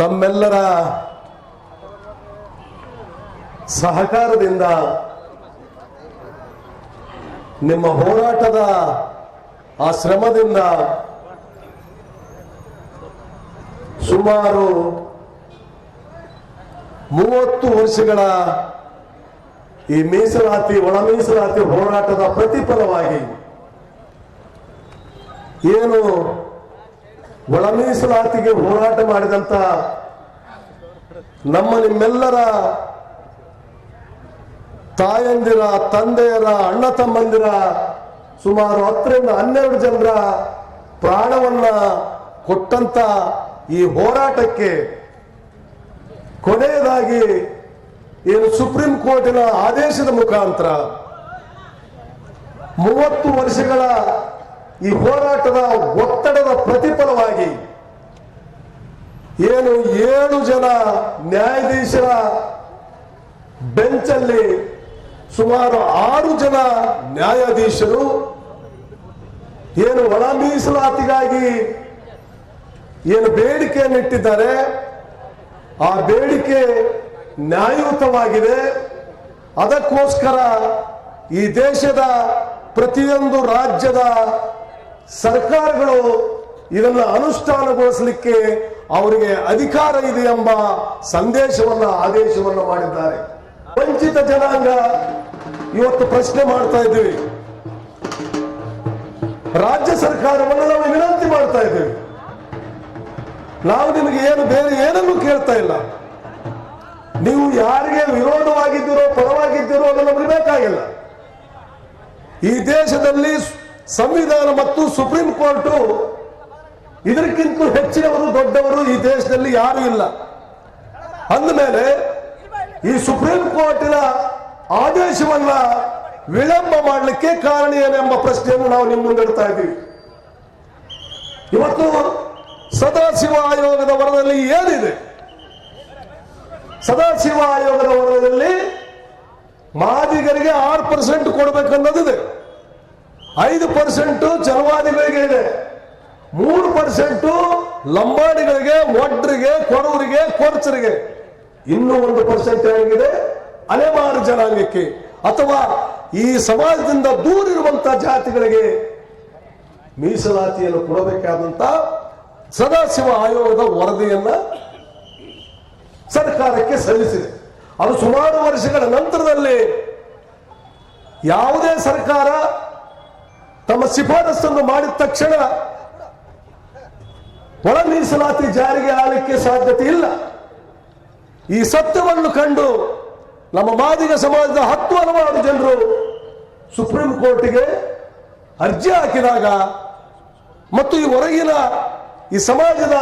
ತಮ್ಮೆಲ್ಲರ ಸಹಕಾರದಿಂದ ನಿಮ್ಮ ಹೋರಾಟದ ಆ ಶ್ರಮದಿಂದ ಸುಮಾರು ಮೂವತ್ತು ವರ್ಷಗಳ ಈ ಮೀಸಲಾತಿ ಒಳ ಮೀಸಲಾತಿ ಹೋರಾಟದ ಪ್ರತಿಫಲವಾಗಿ ಏನು ಒಳ ಮೀಸಲಾತಿಗೆ ಹೋರಾಟ ಮಾಡಿದಂತ ನಮ್ಮ ನಿಮ್ಮೆಲ್ಲರ ತಾಯಂದಿರ, ತಂದೆಯರ, ಅಣ್ಣ ತಮ್ಮಂದಿರ ಸುಮಾರು ಹತ್ತರಿಂದ ಹನ್ನೆರಡು ಜನರ ಪ್ರಾಣವನ್ನ ಕೊಟ್ಟಂತ ಈ ಹೋರಾಟಕ್ಕೆ ಕೊನೆಯದಾಗಿ ಏನು ಸುಪ್ರೀಂ ಕೋರ್ಟಿನ ಆದೇಶದ ಮುಖಾಂತರ ಮೂವತ್ತು ವರ್ಷಗಳ ಈ ಹೋರಾಟದ ಒತ್ತಡದ ಪ್ರತಿಫಲವಾಗಿ ಏನು ಏಳು ಜನ ನ್ಯಾಯಾಧೀಶರ ಬೆಂಚಲ್ಲಿ ಸುಮಾರು ಆರು ಜನ ನ್ಯಾಯಾಧೀಶರು, ಏನು ಒಳ ಮೀಸಲಾತಿಗಾಗಿ ಏನು ಬೇಡಿಕೆಯನ್ನಿಟ್ಟಿದ್ದಾರೆ ಆ ಬೇಡಿಕೆ ನ್ಯಾಯಯುತವಾಗಿದೆ. ಅದಕ್ಕೋಸ್ಕರ ಈ ದೇಶದ ಪ್ರತಿಯೊಂದು ರಾಜ್ಯದ ಸರ್ಕಾರಗಳು ಇದನ್ನು ಅನುಷ್ಠಾನಗೊಳಿಸಲಿಕ್ಕೆ ಅವರಿಗೆ ಅಧಿಕಾರ ಇದೆ ಎಂಬ ಸಂದೇಶವನ್ನ, ಆದೇಶವನ್ನು ಮಾಡಿದ್ದಾರೆ. ವಂಚಿತ ಜನಾಂಗ ಇವತ್ತು ಪ್ರಶ್ನೆ ಮಾಡ್ತಾ ಇದ್ದೀವಿ. ರಾಜ್ಯ ಸರ್ಕಾರವನ್ನು ನಾವು ವಿನಂತಿ ಮಾಡ್ತಾ ಇದ್ದೇವೆ. ನಾವು ನಿಮಗೆ ಏನು, ಬೇರೆ ಏನನ್ನು ಕೇಳ್ತಾ ಇಲ್ಲ. ನೀವು ಯಾರಿಗೆ ವಿರೋಧವಾಗಿದ್ದೀರೋ, ಪರವಾಗಿದ್ದೀರೋ ಅದು ನಮಗೆ ಬೇಕಾಗಿಲ್ಲ. ಈ ದೇಶದಲ್ಲಿ ಸಂವಿಧಾನ ಮತ್ತು ಸುಪ್ರೀಂ ಕೋರ್ಟು ಇದಕ್ಕಿಂತ ಹೆಚ್ಚಿನವರು, ದೊಡ್ಡವರು ಈ ದೇಶದಲ್ಲಿ ಯಾರು ಇಲ್ಲ. ಅಂದಮೇಲೆ ಈ ಸುಪ್ರೀಂ ಕೋರ್ಟಿನ ಆದೇಶವನ್ನ ವಿಳಂಬ ಮಾಡಲಿಕ್ಕೆ ಕಾರಣ ಏನೆಂಬ ಪ್ರಶ್ನೆಯನ್ನು ನಾವು ನಿಮ್ಮ ಮುಂದೆ ಇಡ್ತಾ ಇದ್ದೀವಿ. ಇವತ್ತು ಸದಾಶಿವ ಆಯೋಗದ ವರದಲ್ಲಿ ಏನಿದೆ? ಸದಾಶಿವ ಆಯೋಗದ ವರದಲ್ಲಿ ಮಾದಿಗರಿಗೆ ಆರು ಪರ್ಸೆಂಟ್ ಕೊಡಬೇಕನ್ನೋದಿದೆ. ಐದು ಪರ್ಸೆಂಟ್ ಚಲವಾದಿಗಳಿಗೆ ಇದೆ ಮೂರು ಪರ್ಸೆಂಟ್ ಲಂಬಾಣಿಗಳಿಗೆ ಒಡ್ರಿಗೆ ಕೊಡವರಿಗೆ ಕೊರ್ಚರಿಗೆ. ಇನ್ನೂ ಒಂದು ಪರ್ಸೆಂಟ್ ಏನಾಗಿದೆ ಅಲೆಮಾರು ಜನಾಂಗಕ್ಕೆ ಅಥವಾ ಈ ಸಮಾಜದಿಂದ ದೂರಿರುವಂತಹ ಜಾತಿಗಳಿಗೆ ಮೀಸಲಾತಿಯನ್ನು ಕೊಡಬೇಕಾದಂತ ಸದಾಶಿವ ಆಯೋಗದ ವರದಿಯನ್ನ ಸರ್ಕಾರಕ್ಕೆ ಸಲ್ಲಿಸಿದೆ. ಅದು ಸುಮಾರು ವರ್ಷಗಳ ನಂತರದಲ್ಲಿ ಯಾವುದೇ ಸರ್ಕಾರ ತಮ್ಮ ಶಿಫಾರಸನ್ನು ಮಾಡಿದ ತಕ್ಷಣ ಒಳ ಮೀಸಲಾತಿ ಜಾರಿಗೆ ಆಗಲಿಕ್ಕೆ ಸಾಧ್ಯತೆ ಇಲ್ಲ. ಈ ಸತ್ಯವನ್ನು ಕಂಡು ನಮ್ಮ ಮಾದಿಗ ಸಮಾಜದ ಹತ್ತು ಹಲವಾರು ಜನರು ಸುಪ್ರೀಂ ಕೋರ್ಟಿಗೆ ಅರ್ಜಿ ಹಾಕಿದಾಗ ಮತ್ತು ಈ ಹೊರಗಿನ ಈ ಸಮಾಜದ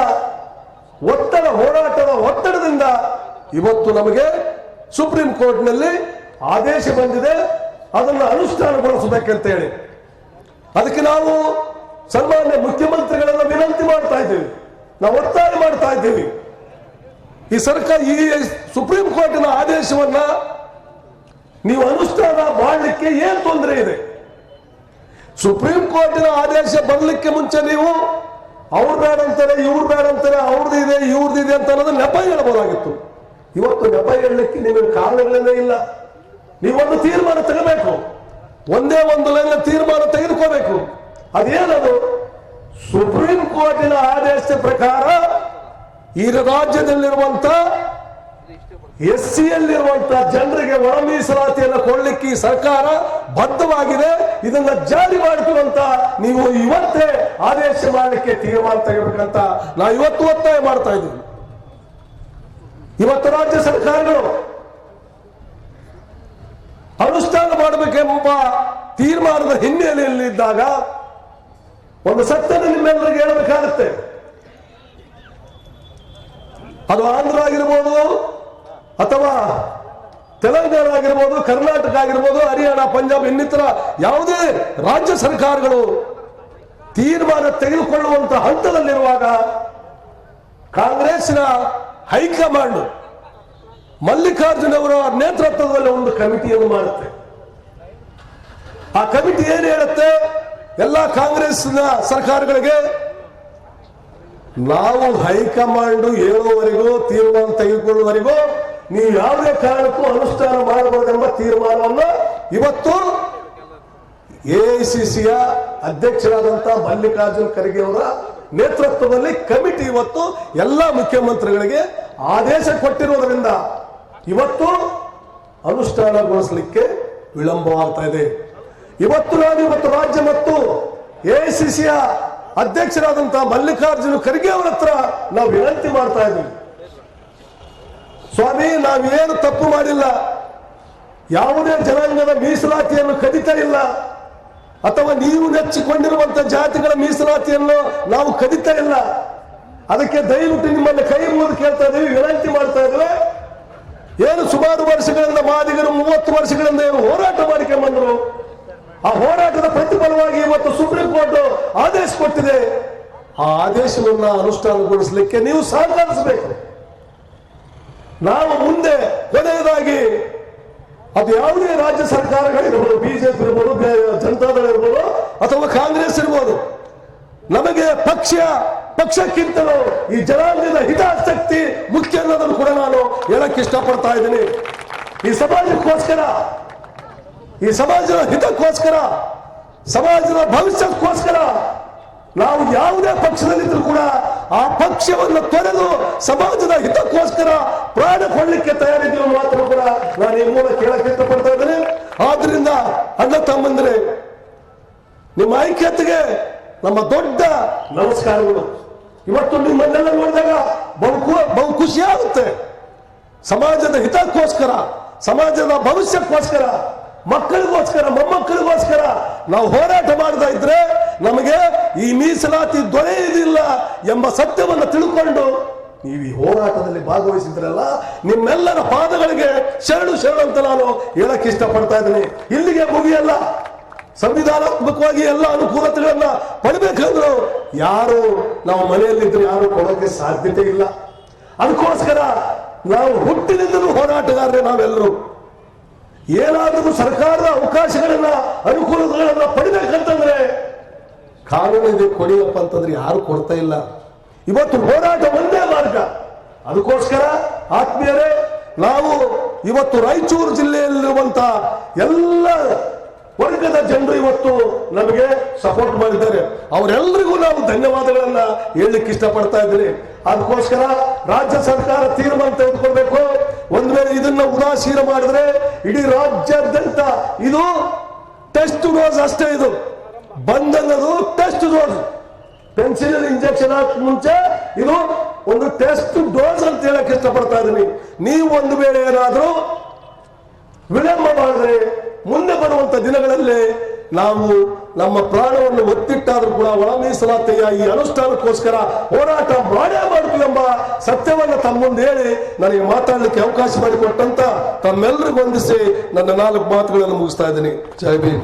ಒತ್ತಡ, ಹೋರಾಟದ ಒತ್ತಡದಿಂದ ಇವತ್ತು ನಮಗೆ ಸುಪ್ರೀಂ ಕೋರ್ಟ್ನಲ್ಲಿ ಆದೇಶ ಬಂದಿದೆ. ಅದನ್ನು ಅನುಷ್ಠಾನಗೊಳಿಸಬೇಕಂತ ಹೇಳಿ ಅದಕ್ಕೆ ನಾವು ಸನ್ಮಾನ್ಯ ಮುಖ್ಯಮಂತ್ರಿಗಳನ್ನ ವಿನಂತಿ ಮಾಡ್ತಾ ಇದ್ದೇವೆ. ನಾವು ಒತ್ತಾಯ ಮಾಡ್ತಾ ಇದ್ದೇವೆ. ಈ ಸರ್ಕಾರ ಈ ಸುಪ್ರೀಂ ಕೋರ್ಟಿನ ಆದೇಶವನ್ನ ನೀವು ಅನುಷ್ಠಾನ ಮಾಡಲಿಕ್ಕೆ ಏನ್ ತೊಂದರೆ ಇದೆ? ಸುಪ್ರೀಂ ಕೋರ್ಟಿನ ಆದೇಶ ಬರಲಿಕ್ಕೆ ಮುಂಚೆ ನೀವು ಅವ್ರು ಬೇಡ ಅಂತಾರೆ, ಇವ್ರು ಬೇಡ ಅಂತಾರೆ ಅವ್ರದ್ದು ಇದೆ ಇವ್ರದ್ದು ಇದೆ ಅಂತ ಅನ್ನೋದು ನೆಪ ಹೇಳಬಹುದಾಗಿತ್ತು ಇವತ್ತು ನೆಪ ಹೇಳಲಿಕ್ಕೆ ನಿಮಗೆ ಕಾರಣಗಳೇ ಇಲ್ಲ. ನೀವೊಂದು ತೀರ್ಮಾನ ತಗೋಬೇಕು. ಒಂದೇ ಒಂದು ಲೈನ್ ತೀರ್ಮಾನ ತೆಗೆದುಕೋಬೇಕು. ಅದೇನದು? ಸುಪ್ರೀಂ ಕೋರ್ಟಿನ ಆದೇಶದ ಪ್ರಕಾರ ಈ ರಾಜ್ಯದಲ್ಲಿರುವಂತ ಎಸ್ ಸಿಯಲ್ಲಿರುವಂತಹ ಜನರಿಗೆ ಒಳ ಮೀಸಲಾತಿಯನ್ನು ಕೊಡ್ಲಿಕ್ಕೆ ಈ ಸರ್ಕಾರ ಬದ್ಧವಾಗಿದೆ. ಇದನ್ನ ಜಾರಿ ಮಾಡ್ತೀವಂತ ನೀವು ಇವತ್ತೇ ಆದೇಶ ಮಾಡಲಿಕ್ಕೆ ತೀರ್ಮಾನ ತೆಗಬೇಕಂತ ನಾವು ಇವತ್ತು ಒತ್ತಾಯ ಮಾಡ್ತಾ ಇದ್ದೀವಿ ಇವತ್ತು ರಾಜ್ಯ ಸರ್ಕಾರಗಳು ಅನುಷ್ಠಾನ ಮಾಡಬೇಕೆಂಬ ತೀರ್ಮಾನದ ಹಿನ್ನೆಲೆಯಲ್ಲಿದ್ದಾಗ ಒಂದು ಸತ್ಯದ ನಿಮ್ಮೆಲ್ಲರಿಗೆ ಹೇಳಬೇಕಾಗುತ್ತೆ. ಅದು ಆಂಧ್ರ ಆಗಿರ್ಬೋದು ಅಥವಾ ತೆಲಂಗಾಣ ಆಗಿರ್ಬೋದು, ಕರ್ನಾಟಕ ಆಗಿರ್ಬೋದು, ಹರಿಯಾಣ, ಪಂಜಾಬ್, ಇನ್ನಿತರ ಯಾವುದೇ ರಾಜ್ಯ ಸರ್ಕಾರಗಳು ತೀರ್ಮಾನ ತೆಗೆದುಕೊಳ್ಳುವಂತ ಹಂತದಲ್ಲಿರುವಾಗ ಕಾಂಗ್ರೆಸ್ನ ಹೈಕಮಾಂಡ್ ಮಲ್ಲಿಕಾರ್ಜುನ್ ಅವರ ನೇತೃತ್ವದಲ್ಲಿ ಒಂದು ಕಮಿಟಿಯನ್ನು ಮಾಡುತ್ತೆ. ಆ ಕಮಿಟಿ ಏನು ಹೇಳುತ್ತೆ? ಎಲ್ಲ ಕಾಂಗ್ರೆಸ್ನ ಸರ್ಕಾರಗಳಿಗೆ ನಾವು ಹೈಕಮಾಂಡ್ ಹೇಳುವವರೆಗೂ, ತೀರ್ಮಾನ ತೆಗೆದುಕೊಳ್ಳುವವರೆಗೂ, ನೀವು ಯಾವುದೇ ಕಾರಣಕ್ಕೂ ಅನುಷ್ಠಾನ ಮಾಡಬಹುದೆಂಬ ತೀರ್ಮಾನವನ್ನು ಇವತ್ತು ಎಐಸಿಸಿಯ ಅಧ್ಯಕ್ಷರಾದಂತಹ ಮಲ್ಲಿಕಾರ್ಜುನ್ ಖರ್ಗೆ ಅವರ ನೇತೃತ್ವದಲ್ಲಿ ಕಮಿಟಿ ಇವತ್ತು ಎಲ್ಲ ಮುಖ್ಯಮಂತ್ರಿಗಳಿಗೆ ಆದೇಶ ಕೊಟ್ಟಿರುವುದರಿಂದ ಇವತ್ತು ಅನುಷ್ಠಾನಗೊಳಿಸಲಿಕ್ಕೆ ವಿಳಂಬವಾಗ್ತಾ ಇದೆ. ಇವತ್ತು ನಾನು ಇವತ್ತು ರಾಜ್ಯ ಮತ್ತು ಎಐಸಿಸಿಯ ಅಧ್ಯಕ್ಷರಾದಂತಹ ಮಲ್ಲಿಕಾರ್ಜುನ ಖರ್ಗೆ ಅವರ ಹತ್ರ ನಾವು ವಿನಂತಿ ಮಾಡ್ತಾ ಇದ್ದೀವಿ ಸ್ವಾಮಿ, ನಾವೇನು ತಪ್ಪು ಮಾಡಿಲ್ಲ. ಯಾವುದೇ ಜನಾಂಗದ ಮೀಸಲಾತಿಯನ್ನು ಕದಿತಾ ಇಲ್ಲ. ಅಥವಾ ನೀವು ನೆಚ್ಚಿಕೊಂಡಿರುವಂತಹ ಜಾತಿಗಳ ಮೀಸಲಾತಿಯನ್ನು ನಾವು ಕದಿತಾ ಇಲ್ಲ. ಅದಕ್ಕೆ ದಯವಿಟ್ಟು ನಿಮ್ಮಲ್ಲಿ ಕೈ ಮುಗಿದು ಕೇಳ್ತಾ ಇದ್ದೀವಿ. ವಿನಂತಿ ಏನು ಸುಮಾರು ವರ್ಷಗಳಿಂದ ಮಾದಿಗರು ಮೂವತ್ತು ವರ್ಷಗಳಿಂದ ಏನು ಹೋರಾಟ ಮಾಡಿಕೊಂಡು ಬಂದರು. ಆ ಹೋರಾಟದ ಪ್ರತಿಫಲವಾಗಿ ಇವತ್ತು ಸುಪ್ರೀಂ ಕೋರ್ಟ್ ಆದೇಶ ಕೊಟ್ಟಿದೆ. ಆ ಆದೇಶವನ್ನ ಅನುಷ್ಠಾನಗೊಳಿಸಲಿಕ್ಕೆ ನೀವು ಸಹಕರಿಸಬೇಕು. ನಾವು ಮುಂದೆ ಕೊನೆಯದಾಗಿ ಅದು ಯಾವುದೇ ರಾಜ್ಯ ಸರ್ಕಾರಗಳಿರ್ಬೋದು, ಬಿಜೆಪಿ ಇರ್ಬೋದು ಜನತಾದಳ ಇರ್ಬೋದು ಅಥವಾ ಕಾಂಗ್ರೆಸ್ ಇರ್ಬೋದು, ನಮಗೆ ಪಕ್ಷ ಪಕ್ಷಕ್ಕಿಂತಲೂ ಈ ಜನಾಂಗದ ಹಿತಾಸಕ್ತಿ ಮುಖ್ಯ ಅನ್ನೋದನ್ನು ಕೂಡ ನಾನು ಹೇಳಕ್ ಇಷ್ಟಪಡ್ತಾ ಇದ್ದೀನಿ. ಈ ಸಮಾಜಕ್ಕೋಸ್ಕರ, ಈ ಸಮಾಜದ ಹಿತಕ್ಕೋಸ್ಕರ, ಸಮಾಜದ ಭವಿಷ್ಯಕ್ಕೋಸ್ಕರ ನಾವು ಯಾವುದೇ ಪಕ್ಷದಲ್ಲಿದ್ದರೂ ಕೂಡ ಆ ಪಕ್ಷವನ್ನು ತೊರೆದು ಸಮಾಜದ ಹಿತಕ್ಕೋಸ್ಕರ ಪ್ರಾಣ ಕೊಡ್ಲಿಕ್ಕೆ ತಯಾರಿದ್ದೀವಿ ಮಾತ್ರ ಕೂಡ ನಾನು ಈ ಮೂಲಕ ಕೇಳಕ್ಕೆ ಇಷ್ಟಪಡ್ತಾ ಇದ್ದೇನೆ. ಆದ್ರಿಂದ, ಅಣ್ಣ ತಮ್ಮಂದ್ರೆ, ನಿಮ್ಮ ಐಕ್ಯತೆಗೆ ನಮ್ಮ ದೊಡ್ಡ ನಮಸ್ಕಾರಗಳು. ಇವತ್ತು ನಿಮ್ಮನ್ನೆಲ್ಲ ನೋಡಿದಾಗ ಬಹು ಬಹು ಖುಷಿ ಆಗುತ್ತೆ ಸಮಾಜದ ಹಿತಕ್ಕೋಸ್ಕರ, ಸಮಾಜದ ಭವಿಷ್ಯಕ್ಕೋಸ್ಕರ, ಮಕ್ಕಳಿಗೋಸ್ಕರ, ಮೊಮ್ಮಕ್ಕಳಿಗೋಸ್ಕರ ನಾವು ಹೋರಾಟ ಮಾಡ್ತಾ ಇದ್ರೆ ನಮಗೆ ಈ ಮೀಸಲಾತಿ ದೊರೆಯುವುದಿಲ್ಲ ಎಂಬ ಸತ್ಯವನ್ನು ತಿಳ್ಕೊಂಡು ನೀವು ಈ ಹೋರಾಟದಲ್ಲಿ ಭಾಗವಹಿಸಿದ್ರಲ್ಲ, ನಿಮ್ಮೆಲ್ಲರ ಪಾದಗಳಿಗೆ ಶರಣು ಶರಣು ಅಂತ ನಾನು ಹೇಳಕ್ಕೆ ಇಷ್ಟಪಡ್ತಾ ಇದ್ದೀನಿ. ಇಲ್ಲಿಗೆ ಮುಗಿಯಲ್ಲ. ಸಂವಿಧಾನಾತ್ಮಕವಾಗಿ ಎಲ್ಲ ಅನುಕೂಲತೆಗಳನ್ನ ಪಡಿಬೇಕಂದ್ರು ಯಾರು ನಾವು ಮನೆಯಲ್ಲಿದ್ದರೆ ಯಾರು ಕೊಡೋಕೆ ಸಾಧ್ಯತೆ ಇಲ್ಲ. ಅದಕ್ಕೋಸ್ಕರ ನಾವು ಹುಟ್ಟಿನಿಂದಲೂ ಹೋರಾಟಗಾರರೇ ನಾವೆಲ್ಲರೂ. ಏನಾದರೂ ಸರ್ಕಾರದ ಅವಕಾಶಗಳನ್ನ ಅನುಕೂಲಗಳನ್ನ ಪಡಿಬೇಕಂತಂದ್ರೆ ಕಾನೂನಿಗೆ ಕೊಡಿಯಪ್ಪ ಅಂತಂದ್ರೆ ಯಾರು ಕೊಡ್ತಾ ಇಲ್ಲ. ಇವತ್ತು ಹೋರಾಟ ಒಂದೇ ಮಾರ್ಗ. ಅದಕ್ಕೋಸ್ಕರ ಆತ್ಮೀಯರೇ, ನಾವು ಇವತ್ತು ರಾಯಚೂರು ಜಿಲ್ಲೆಯಲ್ಲಿರುವಂತ ಎಲ್ಲ ವರ್ಗದ ಜನರು ಇವತ್ತು ನಮಗೆ ಸಪೋರ್ಟ್ ಮಾಡಿದ್ದಾರೆ. ಅವರೆಲ್ಲರಿಗೂ ನಾವು ಧನ್ಯವಾದಗಳನ್ನ ಹೇಳಲಿಕ್ಕೆ ಇಷ್ಟಪಡ್ತಾ ಇದ್ದೀನಿ. ಅದಕ್ಕೋಸ್ಕರ ರಾಜ್ಯ ಸರ್ಕಾರ ತೀರ್ಮಾನ ತೆಗೆದುಕೊಳ್ಬೇಕು. ಒಂದ್ ವೇಳೆ ಇದನ್ನ ಉದಾಸೀನ ಮಾಡಿದ್ರೆ ಇಡೀ ರಾಜ್ಯಾದ್ಯಂತ ಇದು ಟೆಸ್ಟ್ ಡೋಸ್ ಅಷ್ಟೇ ಇದು. ಬಂದನ್ನದು ಟೆಸ್ಟ್ ಡೋಸ್ ಪೆನ್ಸಿಲ್ ಇಂಜೆಕ್ಷನ್ ಹಾಕಿ ಮುಂಚೆ ಇದು ಒಂದು ಟೆಸ್ಟ್ ಡೋಸ್ ಅಂತ ಹೇಳಕ್ ಇಷ್ಟಪಡ್ತಾ ಇದ್ದೀನಿ. ನೀವು ಒಂದು ವೇಳೆ ಏನಾದರೂ ವಿಳಂಬ ಮಾಡಿದ್ರೆ ಮುಂದೆ ಬರುವಂತ ದಿನಗಳಲ್ಲಿ ನಾವು ನಮ್ಮ ಪ್ರಾಣವನ್ನು ಒತ್ತಿಟ್ಟಾದ್ರೂ ಕೂಡ ಒಳ ಮೀಸಲಾತೆಯ ಈ ಅನುಷ್ಠಾನಕ್ಕೋಸ್ಕರ ಹೋರಾಟ ಮಾಡೇ ಮಾಡ್ತೀವಿ ಎಂಬ ಸತ್ಯವನ್ನು ತಮ್ಮೊಂದು ಹೇಳಿ ನನಗೆ ಮಾತಾಡಲಿಕ್ಕೆ ಅವಕಾಶ ಮಾಡಿಕೊಟ್ಟಂತ ತಮ್ಮೆಲ್ಲರಿಗೂ ವಂದಿಸಿ ನನ್ನ ನಾಲ್ಕು ಮಾತುಗಳನ್ನು ಮುಗಿಸ್ತಾ ಇದ್ದೀನಿ. ಜೈ ಭೀಮ್.